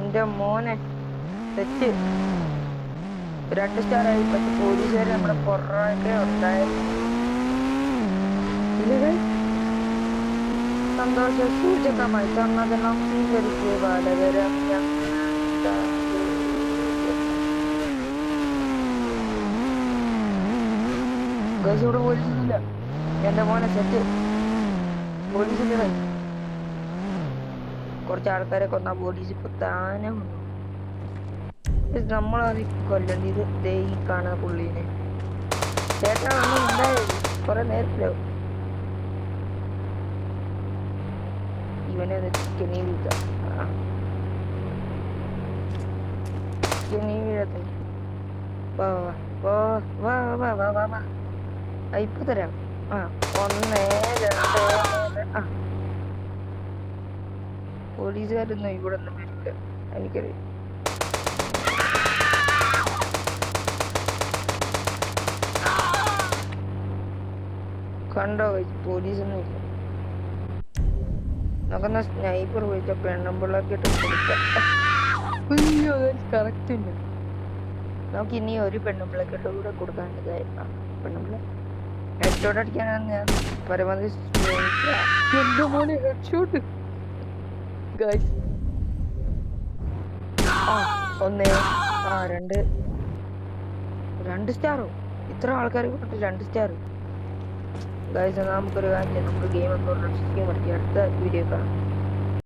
എന്റെ മോനെ തെറ്റ്. രണ്ട് സ്റ്റാർ ആയി പക്ഷെ പോലീസുകാർ നമ്മുടെ പുറകെ ഉണ്ടായിരുന്നു? സന്തോഷ. സൂചകമായി തന്നതെല്ലാം സ്വീകരിച്ച് ബാലകരം ഞങ്ങളുടെ ഗൈസ് ഇവിടെ പോലീസില്ല എന്റെ മോനെ സെറ്റ് പോലീസിന്റെ. കുറച്ച് ആൾക്കാരെ കൊന്ന ബോഡീസ് ഇപ്പൊ താനെ നമ്മളാണ് കൊല്ലേണ്ടത് ദേ ഈ കാണുന്ന പുള്ളീനെ. ചേട്ടാ ഒന്നും ഉണ്ടായത് കൊറേ നേരത്തിലാവും ഇവനെ ഒന്ന് ചിക്കനീ ഇപ്പൊ തരാം. ആ ഒന്ന് രണ്ട് മൂന്ന് ആ പോലീസുകാരൊന്നും ഇവിടെ ഒന്നും വരില്ല. എനിക്കറിയാം. കണ്ടോ പോലീസൊന്നും ഇല്ല. നോക്കുന്ന സ്നൈപ്പർ പോയിട്ട് പെണ്ണുമ്പിള്ളൊക്കെ ഇട്ട് കൊടുക്കാം. അയ്യോ കറക്റ്റ് ഉണ്ട് നമുക്ക് ഇനി ഒരു പെണ്ണുമ്പിള്ളൊക്കെ ഇട്ട് കൂടെ കൊടുക്കാനുണ്ട് ആ പെണ്ണുമ്പിള്ള ഹെഡ്ഷോട്ട് അടിക്കാനാണ് ഞാൻ പരമാവധി ശ്രമിക്കുക. മോനെ ആ ഒന്ന് ആ രണ്ട്. രണ്ട് സ്റ്റാറോ ഇത്ര ആൾക്കാർ കൊണ്ട് രണ്ട് സ്റ്റാർ എന്നാൽ നമുക്കൊരു കാര്യം നമുക്ക് ഗെയിം ഒന്നും പഠിക്കാം അടുത്ത വീഡിയോ കാണാം.